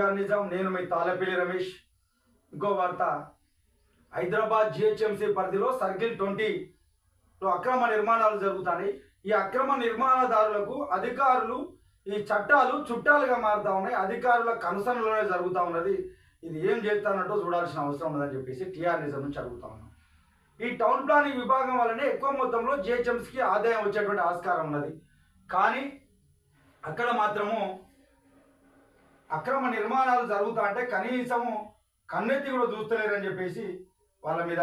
TR Nizam నేను మీ తాలపల్లి రమేష్. ఇంకో వార్త. హైదరాబాద్ జిహెచ్ఎంసీ పరిధిలో సర్కిల్ ట్వంటీలో అక్రమ నిర్మాణాలు జరుగుతున్నాయి. ఈ అక్రమ నిర్మాణదారులకు అధికారులు ఈ చట్టాలు చుట్టాలుగా మారుతా ఉన్నాయి. అధికారుల కనుసనలోనే జరుగుతూ ఉన్నది. ఇది ఏం చేస్తానంటూ చూడాల్సిన అవసరం ఉన్నదని చెప్పేసి టిఆర్ నిజం నుంచి అడుగుతా ఉన్నాం. ఈ టౌన్ ప్లానింగ్ విభాగం వల్లనే ఎక్కువ మొత్తంలో జిహెచ్ఎంసీకి ఆదాయం వచ్చేటువంటి ఆస్కారం ఉన్నది. కానీ అక్కడ మాత్రము అక్రమ నిర్మాణాలు జరుగుతా అంటే కనీసము కన్నెత్తి కూడా చూస్తలేరని చెప్పేసి వాళ్ళ మీద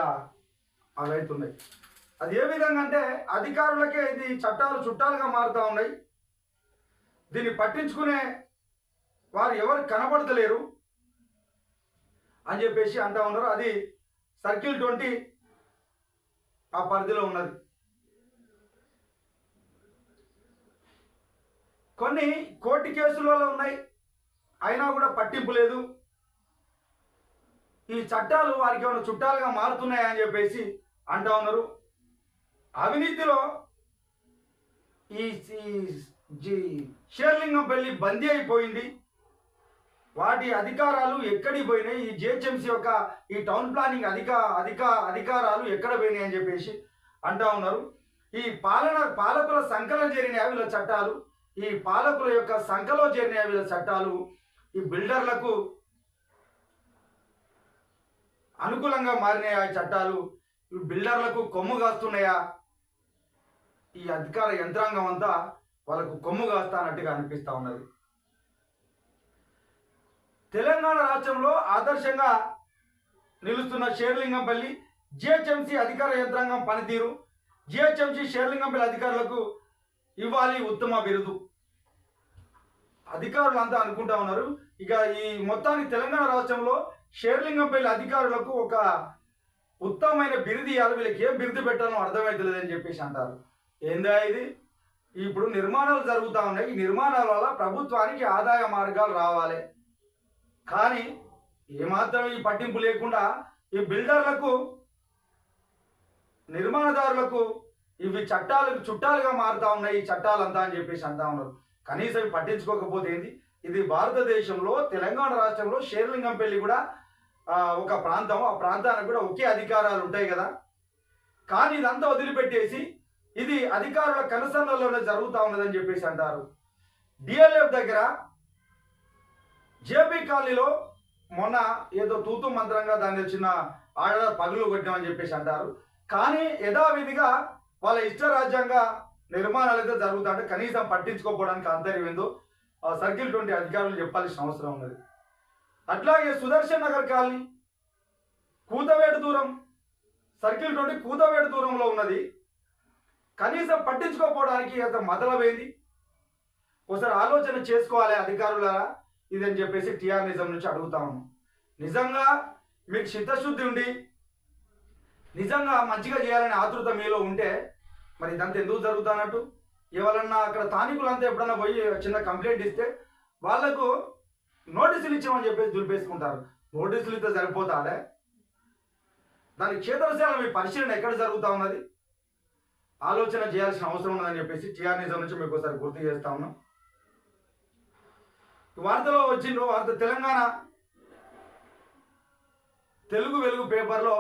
అవి అవుతున్నాయి అది ఏ విధంగా అంటే అధికారులకే ఇది చట్టాలు చుట్టాలుగా మారుతూ ఉన్నాయి. దీన్ని పట్టించుకునే వారు ఎవరు కనబడతలేరు అని చెప్పేసి అంటా ఉన్నారు. అది సర్కిల్ ట్వంటీ ఆ పరిధిలో ఉన్నది. కొన్ని కోర్టు కేసులలో ఉన్నాయి. అయినా కూడా పట్టింపు లేదు. ఈ చట్టాలు వారికి ఏమైనా చుట్టాలుగా మారుతున్నాయని చెప్పేసి అంటా ఉన్నారు. అవినీతిలో ఈ ఈ- జి- షేర్లింగంపల్లి బందీ అయిపోయింది. వాటి అధికారాలు ఎక్కడికి పోయినాయి? ఈ జిహెచ్ఎంసీ యొక్క ఈ టౌన్ ప్లానింగ్ అధిక అధిక అధికారాలు ఎక్కడ పోయినాయి అని చెప్పేసి అంటా ఉన్నారు. ఈ పాలన పాలకుల సంకలం చేరిన వీళ్ళ చట్టాలు? ఈ పాలకుల యొక్క సంఖలో చేరిన వీళ్ళ చట్టాలు? ఈ బిల్డర్లకు అనుకూలంగా మారినాయా ఈ చట్టాలు? ఈ బిల్డర్లకు కొమ్ము కాస్తున్నాయా? ఈ అధికార యంత్రాంగం అంతా వాళ్ళకు కొమ్ము కాస్తానట్టుగా అనిపిస్తూ ఉన్నది. తెలంగాణ రాష్ట్రంలో ఆదర్శంగా నిలుస్తున్న షేర్లింగంపల్లి జిహెచ్ఎంసీ అధికార యంత్రాంగం పనితీరు జిహెచ్ఎంసీ షేర్లింగంపల్లి అధికారులకు ఇవ్వాలి ఉత్తమ బిరుదు. అధికారులు అంతా అనుకుంటా ఉన్నారు ఇక ఈ మొత్తానికి తెలంగాణ రాష్ట్రంలో షేర్లింగంపల్లి అధికారులకు ఒక ఉత్తమమైన బిరుది ఇవ్వాలి వీళ్ళకి ఏం బిరుది పెట్టాలో అర్థమవుతలేదు అని చెప్పేసి అంటారు. ఏందా ఇది? ఇప్పుడు నిర్మాణాలు జరుగుతూ ఉన్నాయి. ఈ నిర్మాణాల వల్ల ప్రభుత్వానికి ఆదాయ మార్గాలు రావాలి. కానీ ఏమాత్రం ఈ పట్టింపు లేకుండా ఈ బిల్డర్లకు నిర్మాణదారులకు ఇవి చట్టాలకు చుట్టాలుగా మారుతా ఉన్నాయి. ఈ చట్టాలంతా అని చెప్పేసి అంటా ఉన్నారు. కనీసం పట్టించుకోకపోతే ఏంది? ఇది భారతదేశంలో తెలంగాణ రాష్ట్రంలో షేర్లింగంపల్లి కూడా ఒక ప్రాంతం. ఆ ప్రాంతానికి కూడా ఒకే అధికారాలు ఉంటాయి కదా. కానీ ఇదంతా వదిలిపెట్టేసి ఇది అధికారుల కనుసన్నల్లోనే జరుగుతూ ఉన్నదని చెప్పేసి అంటారు. డిఎల్ఎఫ్ దగ్గర జేపీ కాలనీలో మొన్న ఏదో తూతు మంత్రంగా దాన్ని చిన్న ఆడ పగులు కొట్టామని చెప్పేసి అంటారు. కానీ యథావిధిగా వాళ్ళ ఇష్ట రాజ్యాంగ నిర్మాణాలు అయితే జరుగుతుంటే కనీసం పట్టించుకోకపోవడానికి ఆంతర్యం ఏందో ఆ సర్కిల్ ట్వంటీ అధికారులు చెప్పాల్సిన అవసరం ఉన్నది. అట్లాగే సుదర్శన్ నగర్ కాలనీ కూతవేటు దూరం సర్కిల్ ట్వంటీ కూతవేటు దూరంలో ఉన్నది. కనీసం పట్టించుకోపోవడానికి అంత మొదలమైంది ఒకసారి ఆలోచన చేసుకోవాలి అధికారులారా ఇదని చెప్పేసి టిఆర్ నిజం నుంచి అడుగుతాము నిజంగా మీకు చిత్తశుద్ధి ఉండి నిజంగా మంచిగా చేయాలనే ఆతృత మీలో ఉంటే మరి ఇదంతా ఎందుకు జరుగుతున్నట్టు? ఎవరన్నా అక్కడ స్థానికులంతా ఎప్పుడన్నా పోయి చిన్న కంప్లైంట్ ఇస్తే వాళ్ళకు నోటీసులు ఇచ్చామని చెప్పేసి దులిపేసుకుంటారు. నోటీసులు ఇస్తే సరిపోతాదే దాని క్షేత్రశాల మీ పరిశీలన ఎక్కడ జరుగుతూ ఉన్నది? ఆలోచన చేయాల్సిన అవసరం ఉన్నదని చెప్పేసి టీఆర్నిజం నుంచి మీకు ఒకసారి గుర్తు చేస్తా ఉన్నాం. వార్తలో వచ్చిండ్రు వార్త తెలంగాణ తెలుగు వెలుగు పేపర్లో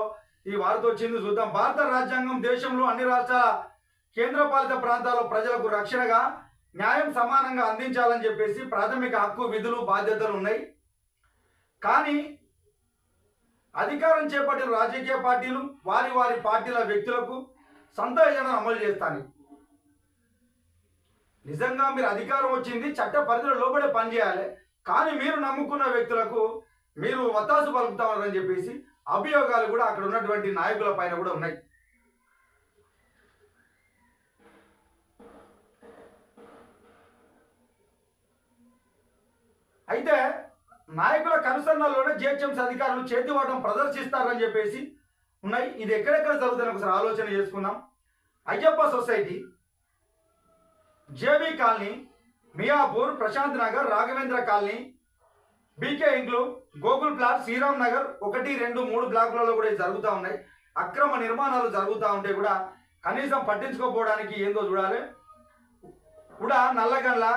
ఈ వార్త వచ్చింది చూద్దాం. భారత రాజ్యాంగం దేశంలో అన్ని రాష్ట్రాల కేంద్రపాలిత ప్రాంతాల్లో ప్రజలకు రక్షణగా న్యాయం సమానంగా అందించాలని చెప్పేసి ప్రాథమిక హక్కు విధులు బాధ్యతలు ఉన్నాయి. కానీ అధికారం చేపట్టిన రాజకీయ పార్టీలు వారి వారి పార్టీల వ్యక్తులకు సొంత అమలు చేస్తాను నిజంగా మీరు అధికారం వచ్చింది చట్ట పరిధిలో లోబడే పనిచేయాలి. కానీ మీరు నమ్ముకున్న వ్యక్తులకు మీరు వత్తాసు పలుకుతామని చెప్పేసి అభియోగాలు కూడా అక్కడ ఉన్నటువంటి నాయకుల పైన కూడా ఉన్నాయి. అయితే నాయకుల కనుసరణలోనే జిహెచ్ఎంసీ అధికారులు చేతివాటం ప్రదర్శిస్తారని చెప్పేసి ఉన్నాయి. ఇది ఎక్కడెక్కడ జరుగుతుందని ఒకసారి ఆలోచన చేసుకుందాం. Ayyappa society JB colony Miyapur Prashanth Nagar Raghavendra colony BK ఇంగ్లు Gokul plot Sriram Nagar ఒకటి రెండు మూడు బ్లాకులలో కూడా ఇది జరుగుతూ ఉన్నాయి. అక్రమ నిర్మాణాలు జరుగుతూ ఉంటే కూడా కనీసం పట్టించుకోపోవడానికి ఏందో చూడాలి. కూడా Nallagandla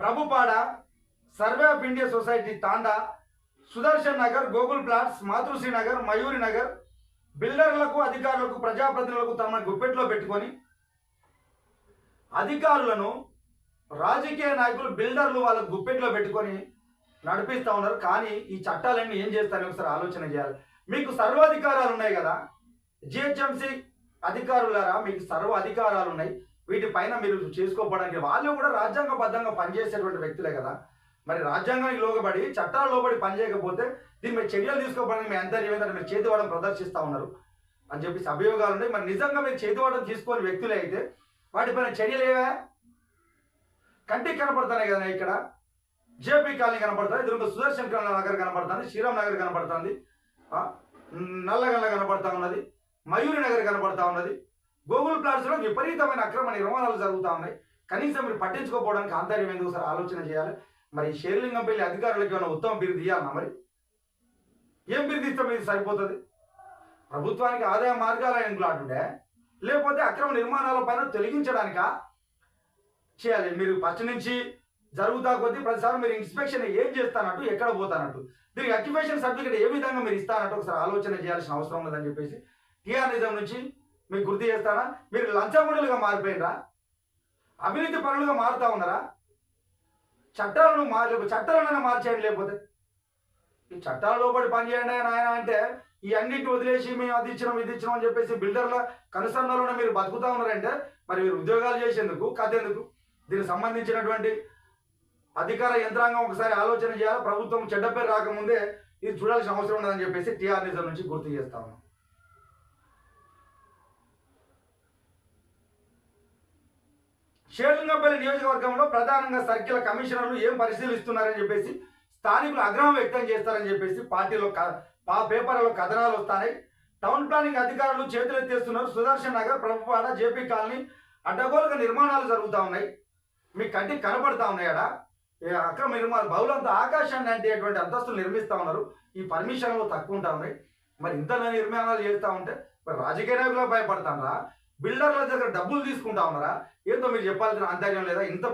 Prabhupada survey of India society Thanda Sudarshan Nagar Gokul plots Matrusri Nagar Mayuri Nagar బిల్డర్లకు అధికారులకు ప్రజాప్రతినిధులకు తమ గుప్పెట్లో పెట్టుకొని అధికారులను రాజకీయ నాయకులు బిల్డర్లు వాళ్ళ గుప్పెట్లో పెట్టుకొని నడిపిస్తూ ఉన్నారు. కానీ ఈ చట్టాలన్నీ ఏం చేస్తారని ఒకసారి ఆలోచన చేయాలి. మీకు సర్వాధికారాలు ఉన్నాయి కదా? జిహెచ్ఎంసీ అధికారులారా మీకు సర్వ అధికారాలు ఉన్నాయి వీటిపైన మీరు చేసుకోవడానికి వాళ్ళు కూడా రాజ్యాంగబద్ధంగా పనిచేసేటువంటి వ్యక్తులే కదా. మరి రాజ్యాంగానికి లోబడి చట్టాలు లోబడి పనిచేయకపోతే దీని మీద చర్యలు తీసుకోవడానికి మీ అంతా ఏమైందంటే మీరు చేతివాడని ప్రదర్శిస్తూ ఉన్నారు. అని చెప్పేసి అభియోగాలు ఉన్నాయి మరి నిజంగా మీరు చేతివాడని తీసుకొని వ్యక్తులే అయితే వాటిపైన చర్యలు ఏవా? కంటికి కనపడుతున్నాయి కదా ఇక్కడ. జేపీ కాలనీ కనపడుతుంది ఎదురుగా సుదర్శన్ నగర్ కనపడుతుంది శ్రీరామ్ నగర్ కనపడుతుంది నల్లగల్ల కనపడతా ఉన్నది మయూరి నగర్ కనపడతా ఉన్నది. గూగుల్ ప్లాట్స్లో విపరీతమైన అక్రమ నిర్మాణాలు జరుగుతూ ఉన్నాయి. కనీసం మీరు పట్టించుకోకపోవడానికి ఆంతర్యం ఎందుకు సార్? ఆలోచన చేయాలి. మరి షేర్లింగంపల్లి అధికారులకు ఏమైనా ఉత్తమ బిరుదు ఇవ్వాలన్నా మరి? ఏం బిరుదు ఇస్తే మీరు సరిపోతుంది? ప్రభుత్వానికి ఆదాయ మార్గాలు ఎంకులాటుండే లేకపోతే అక్రమ నిర్మాణాల పైన తొలగించడానిక? చేయాలి. మీరు ఫస్ట్ నుంచి జరుగుతా కొద్దీ ప్రతిసారి మీరు ఇన్స్పెక్షన్ ఏం చేస్తానట్టు ఎక్కడ పోతానట్టు? దీనికి అక్యుపేషన్ సర్టిఫికేట్ ఏ విధంగా మీరు ఇస్తానట్టు ఒకసారి ఆలోచన చేయాల్సిన అవసరం లేదని చెప్పేసి టీఆర్ నిజం నుంచి మీకు గుర్తు చేస్తారా మీరు లంచముడులుగా మారిపోయినరా? అవినీతి పనులుగా మారుతా ఉన్నారా? చట్టాలను మార్ చట్టాలను మార్చేయండి లేకపోతే? ఈ చట్టాల లోపలి పని చేయండి ఆయన ఆయన అంటే ఈ అన్నిటిని వదిలేసి మేము అది ఇచ్చినాం ఇది ఇచ్చినాం అని చెప్పేసి బిల్డర్ల కనుసన్నలోనే మీరు బతుకుతా ఉన్నారంటే మరి మీరు ఉద్యోగాలు చేసేందుకు కథ దీనికి సంబంధించినటువంటి అధికార యంత్రాంగం ఒకసారి ఆలోచన చేయాలి? ప్రభుత్వం చెడ్డ పేరు రాకముందే ఇది చూడాల్సిన అవసరం ఉండదని చెప్పేసి టీఆర్ నిజం నుంచి గుర్తు చేస్తా ఉన్నాం షేర్లింగంపల్లి నియోజకవర్గంలో ప్రధానంగా సర్కిల్ కమిషనర్లు ఏం పరిశీలిస్తున్నారని చెప్పేసి స్థానికులు ఆగ్రహం వ్యక్తం చేస్తారని చెప్పేసి పార్టీలో పేపర్లలో కథనాలు వస్తాయి. టౌన్ ప్లానింగ్ అధికారులు చేతులెత్తేస్తున్నారు సుదర్శన్ నగర్ ప్రభుపాడ జేపీ కాలనీ అడ్డగోలుగా నిర్మాణాలు జరుగుతూ ఉన్నాయి. మీ కంటికి కనబడతా ఉన్నాయి ఈ అక్రమ నిర్మాణాలు బహుళంత ఆకాశాన్ని అంటేటువంటి అంతస్తులు నిర్మిస్తూ ఉన్నారు. ఈ పర్మిషన్లు తక్కువ ఉంటా ఉన్నాయి. మరి ఇంత నిర్మాణాలు చేస్తూ ఉంటే మరి రాజకీయ నాయకులు భయపడతారా బిల్డర్ల దగ్గర డబ్బులు తీసుకుంటా ఉన్నారా? ఏందో మీరు చెప్పాల్సిన అంతర్యం లేదా? ఇంత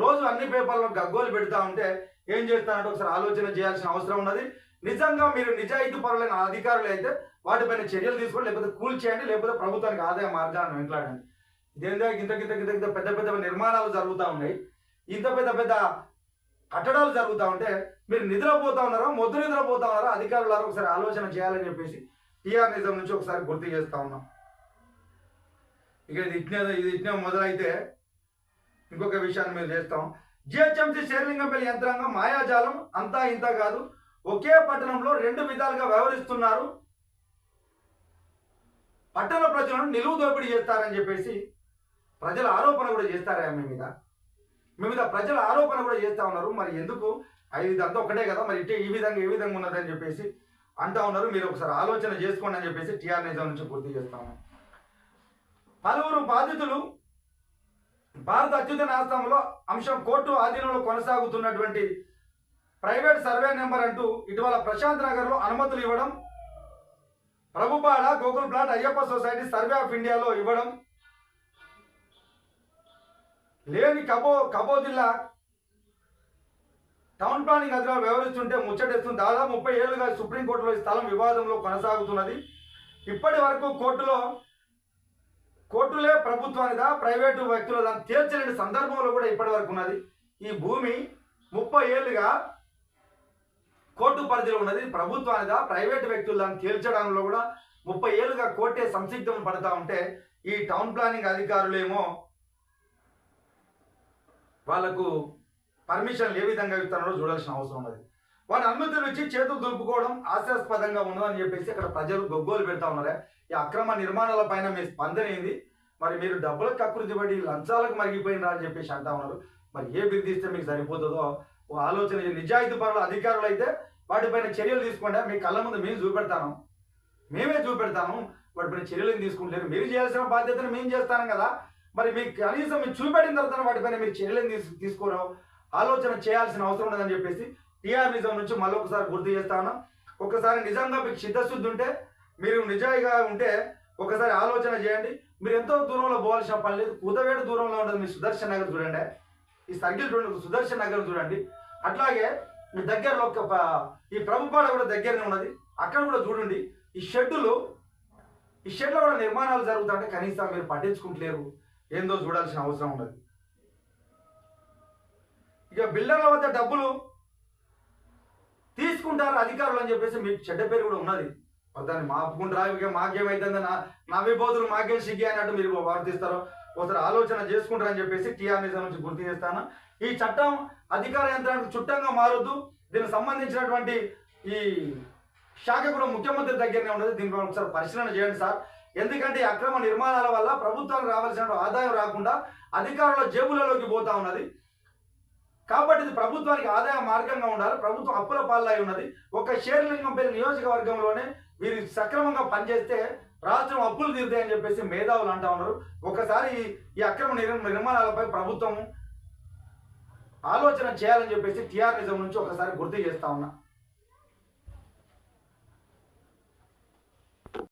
రోజు అన్ని పేపర్లో గగ్గోలు పెడతా ఉంటే ఏం చేస్తారంటే ఒకసారి ఆలోచన చేయాల్సిన అవసరం ఉన్నది. నిజంగా మీరు నిజాయితీ పరులైన అధికారులు అయితే వాటిపైన చర్యలు తీసుకోండి లేకపోతే కూల్ చేయండి లేకపోతే ప్రభుత్వానికి ఆదాయ మార్గాలను వెంటలాడండి ఇదేందో ఇంత కింద కింద కింద పెద్ద పెద్ద నిర్మాణాలు జరుగుతూ ఉన్నాయి. ఇంత పెద్ద పెద్ద కట్టడాలు జరుగుతూ ఉంటే మీరు నిద్రపోతా ఉన్నారా? మొద్దు నిద్రపోతా ఉన్నారా? అధికారులారా ఒకసారి ఆలోచన చేయాలని చెప్పేసి టీఆర్ నిజం నుంచి ఒకసారి గుర్తు చేస్తా ఉన్నాం. ఇక ఇది ఇట్నే ఇది ఇట్నే మొదలైతే ఇంకొక విషయాన్ని మేము చేస్తాం. జిహెచ్ఎంసీ షేర్లింగంపల్లి యంత్రాంగం మాయాజాలం అంతా ఇంత కాదు. ఒకే పట్టణంలో రెండు విధాలుగా వ్యవహరిస్తున్నారు. పట్టణ ప్రజలను నిలువు దోపిడీ చేస్తారని చెప్పేసి ప్రజల ఆరోపణ కూడా చేస్తారా మీ మీద. మీ మీద ప్రజల ఆరోపణ కూడా చేస్తూ ఉన్నారు. మరి ఎందుకు? అది ఇదంతా ఒకటే కదా. మరి ఇట్టే ఈ విధంగా ఏ విధంగా ఉన్నదని చెప్పేసి అంటా ఉన్నారు. మీరు ఒకసారి ఆలోచన చేసుకోండి అని చెప్పేసి టీఆర్ నిజం నుంచి పూర్తి చేస్తాము. పలువురు బాధితులు భారత అత్యుత న్యాయస్థానంలో అంశం కోర్టు ఆధీనంలో కొనసాగుతున్నటువంటి ప్రైవేట్ సర్వే నెంబర్ అంటూ ఇటీవల ప్రశాంత్ నగర్లో అనుమతులు ఇవ్వడం Prabhupada Gokul plot Ayyappa society survey of ఇండియాలో ఇవ్వడం లేని కబో కబో జిల్లా టౌన్ ప్లానింగ్ అధికారులు వ్యవహరిస్తుంటే ముచ్చటేస్తుంది. దాదాపు ముప్పై ఏళ్ళుగా సుప్రీంకోర్టులో ఈ స్థలం వివాదంలో కొనసాగుతున్నది. ఇప్పటి వరకు కోర్టులో కోర్టులే ప్రభుత్వానిదా ప్రైవేటు వ్యక్తుల దాన్ని తేల్చలేని సందర్భంలో కూడా ఇప్పటి వరకు ఉన్నది. ఈ భూమి ముప్పై ఏళ్ళుగా కోర్టు పరిధిలో ఉన్నది. ప్రభుత్వానిదా ప్రైవేటు వ్యక్తులదా తేల్చడంలో కూడా ముప్పై ఏళ్ళుగా కోర్టే సంసిగ్ధం పడతా ఉంటే ఈ టౌన్ ప్లానింగ్ అధికారులేమో వాళ్ళకు పర్మిషన్లు ఏ విధంగా ఇస్తారో చూడాల్సిన అవసరం ఉన్నది. వాటి అనుమతులు ఇచ్చి చేతులు దులుపుకోవడం హాస్యాస్పదంగా ఉన్నదని చెప్పేసి ఇక్కడ ప్రజలు గొగ్గోలు పెడతా ఉన్నారే. ఈ అక్రమ నిర్మాణాల పైన మీ స్పందన ఏంది? మరి మీరు డబ్బులకు కకృతి పడి లంచాలకు మరిగిపోయినరా అని చెప్పేసి అంటా ఉన్నారు. మరి ఏ బిర్దిస్తే మీకు సరిపోతుందో ఓ ఆలోచన నిజాయితీ పనులు అధికారులు అయితే వాటిపైన చర్యలు తీసుకోండి. మీ కళ్ళ ముందు మేము చూపెడతాను. మేమే చూపెడతాను. వాటిపైన చర్యలు తీసుకుంటారు మీరు చేయాల్సిన బాధ్యతను మేము చేస్తాను కదా. మరి మీకు కనీసం మీరు చూపెట్టిన తర్వాత వాటిపైన మీరు చర్యలు తీసు తీసుకోవడం ఆలోచన చేయాల్సిన అవసరం ఉండదని చెప్పేసి టీఆర్ నిజం నుంచి మళ్ళీ ఒకసారి గుర్తు చేస్తాను ఒకసారి నిజంగా మీకు చిత్తశుద్ధి ఉంటే మీరు నిజాయిగా ఉంటే ఒకసారి ఆలోచన చేయండి. మీరు ఎంతో దూరంలో పోవాల్సిన పని లేదు. దూరంలో ఉంటుంది మీ సుదర్శన్ నగర్ చూడండి. ఈ సర్కిల్ చూడండి సుదర్శన్ నగర్ చూడండి. అట్లాగే మీ దగ్గరలో ఒక ఈ ప్రభుపాడ కూడా దగ్గరనే ఉన్నది. అక్కడ కూడా చూడండి. ఈ షెడ్డులు ఈ షెడ్లో కూడా నిర్మాణాలు జరుగుతుంటే కనీసం మీరు పట్టించుకుంటలేరు. ఏందో చూడాల్సిన అవసరం ఉండదు. ఇక బిల్డర్ల వద్ద డబ్బులు తీసుకుంటారు అధికారులు అని చెప్పేసి మీకు చెడ్డ పేరు కూడా ఉన్నది. మరి దాన్ని మాపుకుంటారా? ఇక మాకేమైతుందో నా నా విబోధులు మాకేం సిగ్గి అన్నట్టు మీరు వర్తిస్తారో? ఒకసారి ఆలోచన చేసుకుంటారని చెప్పేసి టీఆర్ఎస్ నిజం నుంచి గుర్తు చేస్తాను. ఈ చట్టం అధికార యంత్రానికి చుట్టంగా మారుద్దు. దీనికి సంబంధించినటువంటి ఈ శాఖ కూడా ముఖ్యమంత్రి దగ్గరనే ఉన్నది. దీనిపై ఒకసారి పరిశీలన చేయండి సార్. ఎందుకంటే ఈ అక్రమ నిర్మాణాల వల్ల ప్రభుత్వానికి రావాల్సిన ఆదాయం రాకుండా అధికారుల జేబులలోకి పోతా ఉన్నది. కాబట్టి ఇది ప్రభుత్వానికి ఆదాయ మార్గంగా ఉండాలి. ప్రభుత్వం అప్పుల పాలై ఉన్నది. ఒక షేర్లింగంపల్లి నియోజకవర్గంలోనే వీరు సక్రమంగా పనిచేస్తే రాష్ట్రం అప్పులు తీరుతాయని చెప్పేసి మేధావులు అంటా ఉన్నారు. ఒకసారి ఈ- అక్రమ నిర్మాణాలపై ప్రభుత్వం ఆలోచన చేయాలని చెప్పేసి టీఆర్ఎస్ నుంచి ఒకసారి గుర్తు చేస్తా ఉన్నా.